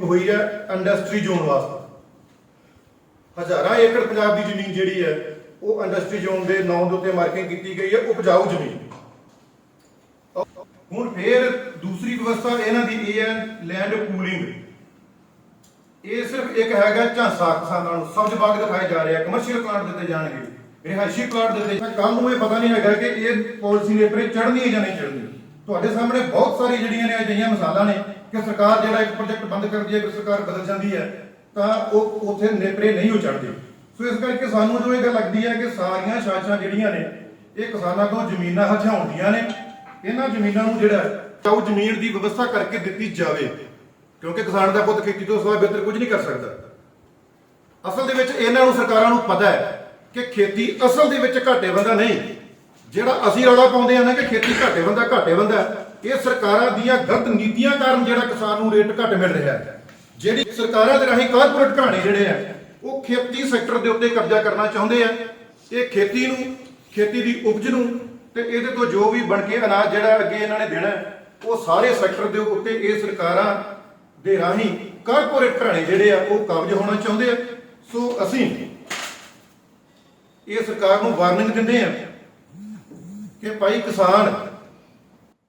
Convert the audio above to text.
ਹੋਈ ਹੈ industry zone ਵਾਸਤੇ। ਹਜ਼ਾਰਾਂ ਏਕੜ ਪੰਜਾਬ ਦੀ ਜ਼ਮੀਨ ਜਿਹੜੀ ਹੈ, ਉਹ ਇੰਡਸਟਰੀ ਜ਼ੋਨ ਦੇ ਨਾਂ ਦੇ ਉੱਤੇ ਮਾਰਕਿੰਗ ਕੀਤੀ ਗਈ ਹੈ, ਉਪਜਾਊ ਜ਼ਮੀਨ। ਹੁਣ ਫੇਰ ਦੂਸਰੀ ਵਿਵਸਥਾ ਇਹਨਾਂ ਦੀ ਇਹ ਹੈ ਲੈਂਡ ਪੂਲਿੰਗ ਇਹ ਸਿਰਫ ਇੱਕ ਹੈਗਾ ਝਾਂਸਾ ਕਿਸਾਨਾਂ ਨੂੰ, ਸਬਜ਼ ਬਾਗ ਦਿਖਾਏ ਜਾ ਰਿਹਾ ਕਮਰਸ਼ੀਅਲ ਪਲਾਂਟ ਦਿੱਤੇ ਜਾਣਗੇ, ਰਿਹਾਇਸ਼ੀ ਪਲਾਂਟ ਦਿੱਤੇ ਕੱਲ ਨੂੰ ਇਹ ਪਤਾ ਨਹੀਂ ਹੈਗਾ ਕਿ ਇਹ ਪਾਲਿਸੀ ਨੇ ਪਰੇ ਚੜ੍ਹਨੀ ਹੈ ਜਾਂ ਨਹੀਂ ਚੜ੍ਹਨੀ ਤੁਹਾਡੇ ਸਾਹਮਣੇ ਬਹੁਤ ਸਾਰੀ ਜਿਹੜੀਆਂ ਨੇ ਅਜਿਹੀਆਂ ਮਿਸਾਲਾਂ ਨੇ ਕਿ ਸਰਕਾਰ ਜਿਹੜਾ ਇੱਕ ਪ੍ਰੋਜੈਕਟ ਬੰਦ ਕਰਦੀ ਹੈ ਕਿ ਸਰਕਾਰ ਬਦਲ ਜਾਂਦੀ ਹੈ, ਤਾਂ ਉਹ ਉਥੇ ਨੇਪਰੇ ਨਹੀਂ ਹੋ ਸੋ ਇਸ ਕਰਕੇ ਸਾਨੂੰ ਜੋ ਇਹ ਗੱਲ ਲੱਗਦੀ ਹੈ ਕਿ ਸਾਰੀਆਂ ਸਾਜ਼ਿਸ਼ਾਂ ਜਿਹੜੀਆਂ ਨੇ, ਇਹ ਕਿਸਾਨਾਂ ਤੋਂ ਜ਼ਮੀਨਾਂ ਹਥਿਆਉਂਦੀਆਂ ਨੇ। ਇਹਨਾਂ ਜ਼ਮੀਨਾਂ ਨੂੰ ਜਿਹੜਾ ਚਾਉ ਜ਼ਮੀਨ ਦੀ ਵਿਵਸਥਾ ਕਰਕੇ ਦਿੱਤੀ ਜਾਵੇ, ਕਿਉਂਕਿ ਕਿਸਾਨ ਦਾ ਪੁੱਤ ਖੇਤੀ ਤੋਂ ਸਿਵਾ ਬਿਹਤਰ ਕੁਝ ਨਹੀਂ ਕਰ ਸਕਦਾ। ਅਸਲ ਦੇ ਵਿੱਚ ਇਹਨਾਂ ਨੂੰ ਸਰਕਾਰਾਂ ਨੂੰ ਪਤਾ ਹੈ ਕਿ ਖੇਤੀ ਅਸਲ ਦੇ ਵਿੱਚ ਘਾਟੇ ਬੰਦਾ ਨਹੀਂ। ਜਿਹੜਾ ਅਸੀਂ ਰੌਲਾ ਪਾਉਂਦੇ ਆ ਨਾ ਕਿ ਖੇਤੀ ਘਾਟੇ ਬੰਦਾ ਘਾਟੇ ਬੰਦਾ ਇਹ ਸਰਕਾਰਾਂ ਦੀਆਂ ਗਲਤ ਨੀਤੀਆਂ ਕਾਰਨ ਜਿਹੜਾ ਕਿਸਾਨ ਨੂੰ ਰੇਟ ਘੱਟ ਮਿਲ ਰਿਹਾ ਹੈ। ਜਿਹੜੀ ਸਰਕਾਰਾਂ ਦੇ ਰਾਹੀਂ ਕਾਰਪੋਰੇਟ ਘਰਾਣੇ ਜਿਹੜੇ ਆ, ਉਹ ਖੇਤੀ ਸੈਕਟਰ ਦੇ ਉੱਤੇ ਕਬਜ਼ਾ ਕਰਨਾ ਚਾਹੁੰਦੇ ਆ। ਇਹ ਖੇਤੀ ਨੂੰ, ਖੇਤੀ ਦੀ ਉਪਜ ਨੂੰ ਤੇ ਇਹਦੇ ਤੋਂ ਜੋ ਵੀ ਬਣ ਕੇ ਅਨਾਜ ਜਿਹੜਾ ਅੱਗੇ ਇਹਨਾਂ ਨੇ ਦੇਣਾ, ਉਹ ਸਾਰੇ ਸੈਕਟਰ ਦੇ ਉੱਤੇ ਇਹ ਸਰਕਾਰਾਂ ਦੇ ਰਾਹੀਂ ਕਾਰਪੋਰੇਟ ਘਰਾਣੇ ਜਿਹੜੇ ਆ, ਉਹ ਕਬਜ਼ ਹੋਣਾ ਚਾਹੁੰਦੇ ਆ। ਸੋ ਅਸੀਂ ਇਹ ਸਰਕਾਰ ਨੂੰ ਵਾਰਨਿੰਗ ਦਿੰਦੇ ਆ ਕਿ ਭਾਈ ਕਿਸਾਨ